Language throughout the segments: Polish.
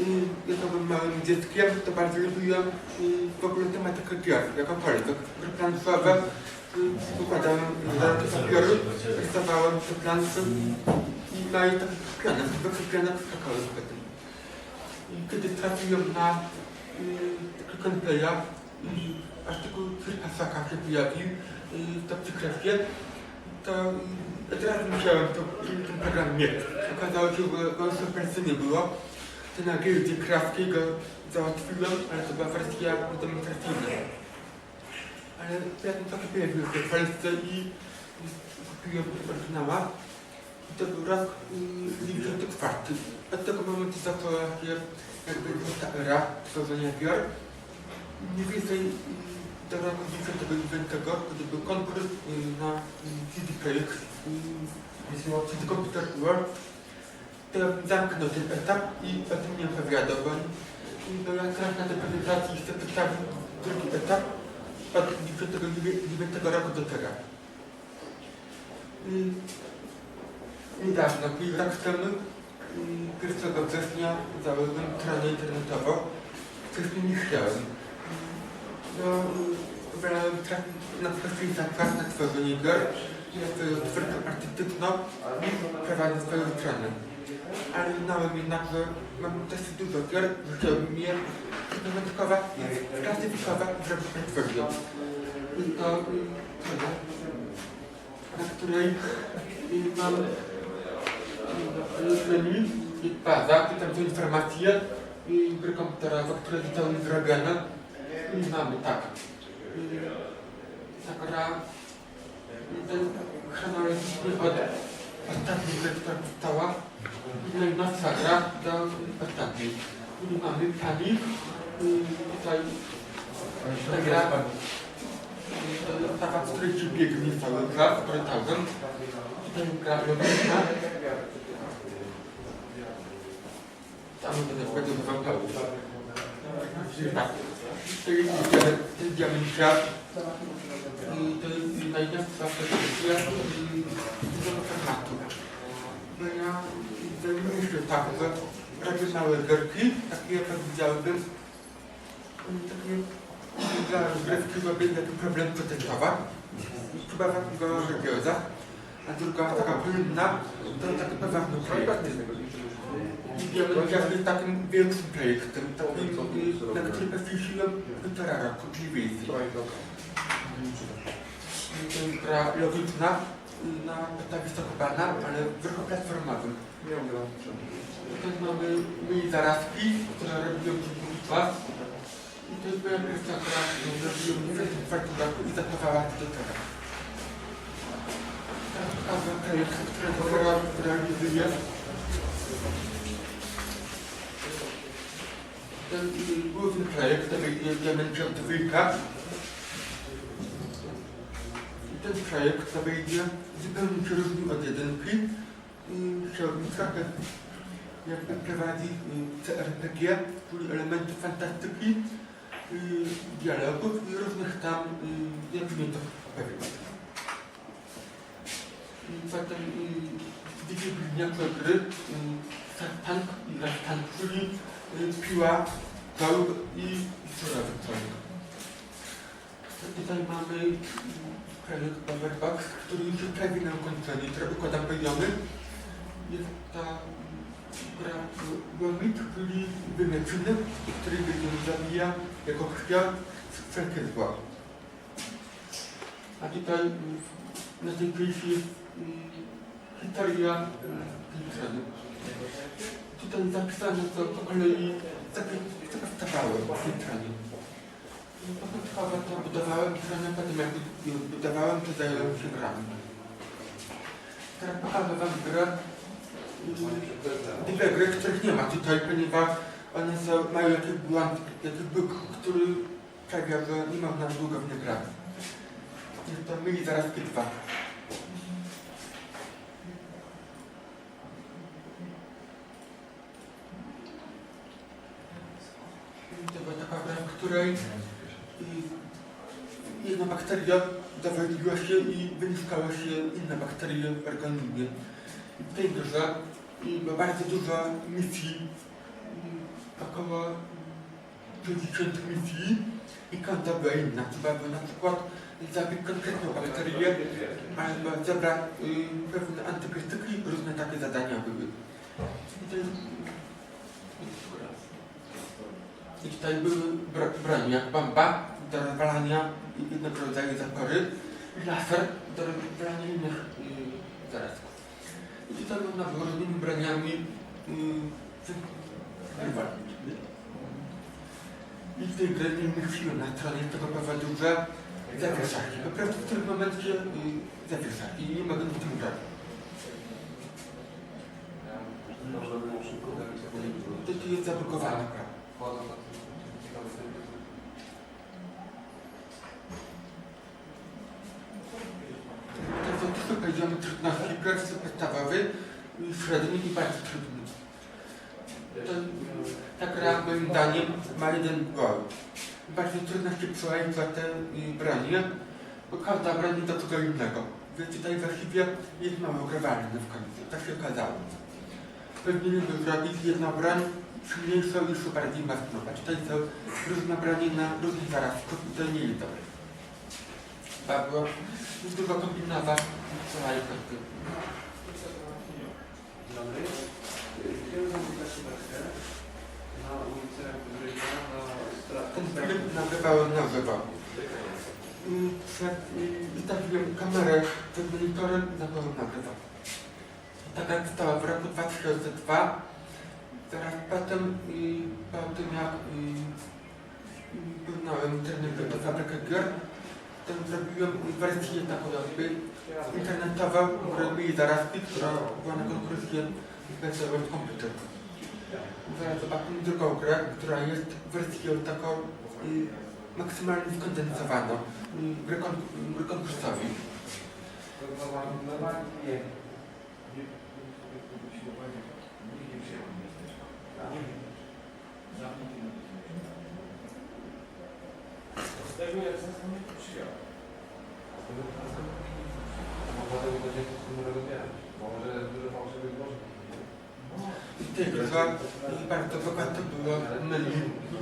y, ja to byłem małym dzieckiem, to bardzo lubiłem w ogóle tematykę gier, jakokolwiek. Gry planszowe, układałem zarady papieru, rysowałem te plansze i miałem taki pianek, zwykły pianek skakały wtedy. I kiedy trafiłem na y, i artykuł Hasaka się pojawił y, w Dobrzy Krefie, to od razu musiałem to, ten program mieć. Okazało się, że go super nie było. To na gildii krawskiej go załatwiłem, ale to była wersja demonstracyjna. Ale ja pojawił się w Polsce i i kupiłem oryginała. I to był rok y, 94. Od tego momentu zaczęła się jakby ta era tworzenia gier. Mniej więcej y, do roku 99, kiedy był konkurs na CD Projekt, y, CD Computer World, to zamknął ten etap i o tym nie i bo ja teraz na tej prezentacji chcę przedstawić drugi etap od 99 roku do teraz. Niedawno, czyli rok temu, y, 1 września założyłem stronę internetową, coś nie chciałem. No, na kwestię zakład na tworzenie gier, jest to twórcą artystyczną i prowadzę swoją stronę. Ale uznałem jednak, że mam dosyć dużo gier, że chciałbym je systematykować, sklasyfikować zrobić portfolio. I to na której mam menu i baza, i tam są informacje i gry komputerowe, które zostały zrobione. I mamy tak. Ta y, ten chronologicznie od ostatniej gry, która powstała i gra do ostatniej. I mamy y, tutaj ta gra taka, w której biegnie cały czas, korytarzem. Tutaj gra logiczna. Tam będę wchodził do wałków. Tak. To jest ten, ten diament świat. I to jest najnowsza produkcja i dużego formatu. No ja zajmuję się tak, że robię małe gierki, takie jak widziałbym. Takie dla rozgrywki robię taki problem protestować. Chyba takiego rozwiązać. A druga taka płynna, to taki poważny projekt. Ja jestem takim większym projektem, takim, na którym poświęciłem półtora roku, mniej więcej. To jest gra logiczna na podstawie Stokobana, ale wysokoplatformowym. Tutaj mamy mini zarazki, które przez długi czas. I to jest moja pierwsza gra, którą robiłem w 2004 roku i zachowała się do teraz. Teraz pokażę projekt, który dopiero realizuję. Ten główny projekt, to Diament Dwójka. I ten projekt to będzie zupełnie różnił od jedynki. Chciałbym trochę jakby prowadzić y, CRPG, czyli elementy fantastyki, dialogów i różnych tam y, elementów opowiadań. I potem y, dyscypliniacze gry, y, tank i tank, czyli y, piła, kołb i surowy ciąg. Tutaj mamy y, projekt Powerbox, który już prawie na ukończeniu, który układam poziomy. Jest ta gra Łomit, czyli wymieczony, który będzie zabija jako krwiar wszelkie zła. A tutaj y, na tej y, historia tej strony. Tutaj zapisane to po kolei w tej stronie. Początkowo to budowałem stronę, potem jak budowałem, to zająłem się grami. Teraz pokażę wam grę. Dwie gry, których nie ma tutaj, ponieważ one są, mają jakiś błąd, jakiś bóg, który sprawia, że nie można długo w nie grać. To myli zaraz dwa. To była taka gra, w której jedna bakteria zawaliła się i wyniszczała się inne bakterie w organizmie. I w tej grze ma bardzo dużo misji, około 50 misji i każda była inna. Trzeba było na przykład zabić konkretną bakterię albo zebrać y, pewne antybiotyki, różne takie zadania były. I to jest- I tutaj były bro- broń jak bomba do rozwalania jednego rodzaju zapory i laser do rozwalania innych y, zarazków. I tutaj można było różnymi broniami y, wywalczyć. I w tej grze nie chwilę na stronie z tego powodu, że zawieszali. Po prostu w którym momencie y, zawieszali i nie mogę w tym grać. To jest zablokowane. To są trzy poziomy trudności. Pierwszy podstawowy, y, średni i bardzo trudny. To, ta gra moim zdaniem ma jeden gol. Bardzo trudno się przełamać za te bronie, bo każda jest do czego innego. Więc tutaj właściwie jest mało grywalny w końcu. Tak się okazało. Powinienem by zrobić jedną broń silniejszą i bardziej mocną. A tutaj są różne bronie na różnych zarazków i to nie jest dobre. Było dużo kombinować przełamać końcu. Dobry. Chciałem się na ulicę Gryźna, na stratę. film nagrywałem na żywo. I przed, wystawiłem kamerę przed monitorem i zacząłem nagrywać. Tak jak stała w roku 2002, zaraz potem i po tym jak poznałem internet do fabrykę zrobiłem wersję taką jakby internetową, robili zarazki, która była na konkursie Wesołość Komputer. Zaraz zobaczymy drugą grę, która jest wersją taką y, maksymalnie skondensowaną, y, grę, kon, konkursowi. Grze y, bardzo bogato było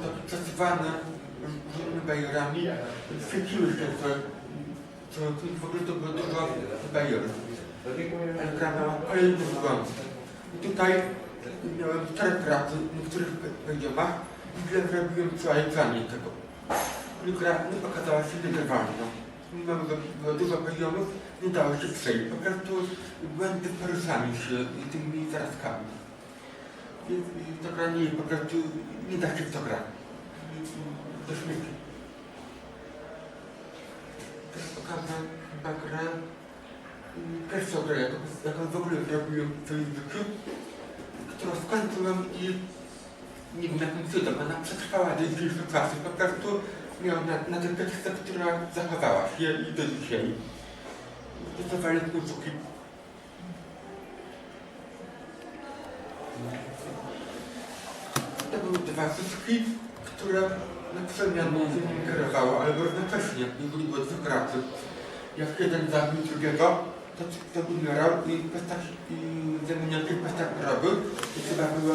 to przesuwane różnymi bajerami, świeciły się, że, że w ogóle to było dużo bajerów. Ale gra miała kolejny błąd. I tutaj miałem cztery razy w niektórych poziomach i źle zrobiłem przełajczanie tego. I gra nie okazała się wygrywalna. Że było dużo poziomów, nie dało się przejść. Po prostu błędy poruszami się tymi zarazkami. Więc to gra nie po prostu nie da się w to grać. Do śmieci. Teraz pokażę chyba grę. Pierwszą grę, jaką, jaką w ogóle zrobiłem w swoim życiu, którą skończyłem i nie wiem jakim cudem, ona przetrwała do dzisiejszych czasów. Po prostu miałam na, na tę tekstę, która zachowała się i do dzisiaj. To są walentne sztuki. To były dwa sztuki, które na przemian między nimi kierowało, albo jednocześnie, jeżeli było dwóch graczy. Jak jeden zabił drugiego, to, to umierał i postać i zamieniał się w postać robił i trzeba było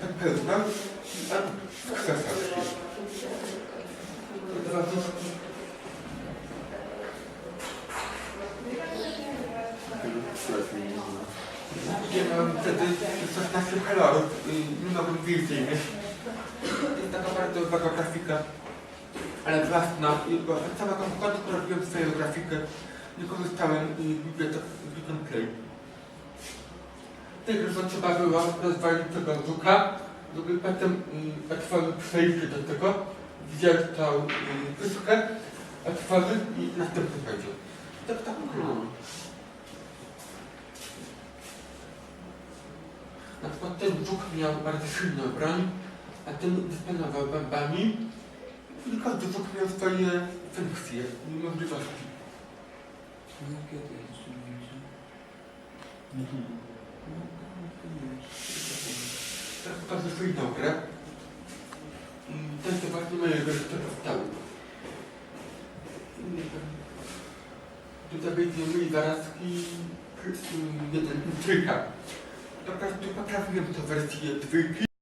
podpełznąć skrzesał się. Sztuki. Ja miałem wtedy 16 kolorów i nie mogłem więcej mieć. To jest taka bardzo uwaga grafika, ale własna, od samego początku robiłem swoją grafikę, nie korzystałem i bibliotek Play. W tej grze trzeba było rozwalić tego żuka, żeby potem y, otworzyć przejście do tego, wziąć tą y, pyszkę, otworzyć i następny poziom. Tak, tak, no. Na przykład ten żuk miał bardzo silną broń, a ten dysponował bombami. I każdy miał swoje funkcje i możliwości. Teraz pokażę swoją grę. I to jest właśnie moje gry, które powstały. I Tutaj będziemy zarazki, jeden trójka. po prostu poprawiłem to wersję dwójki.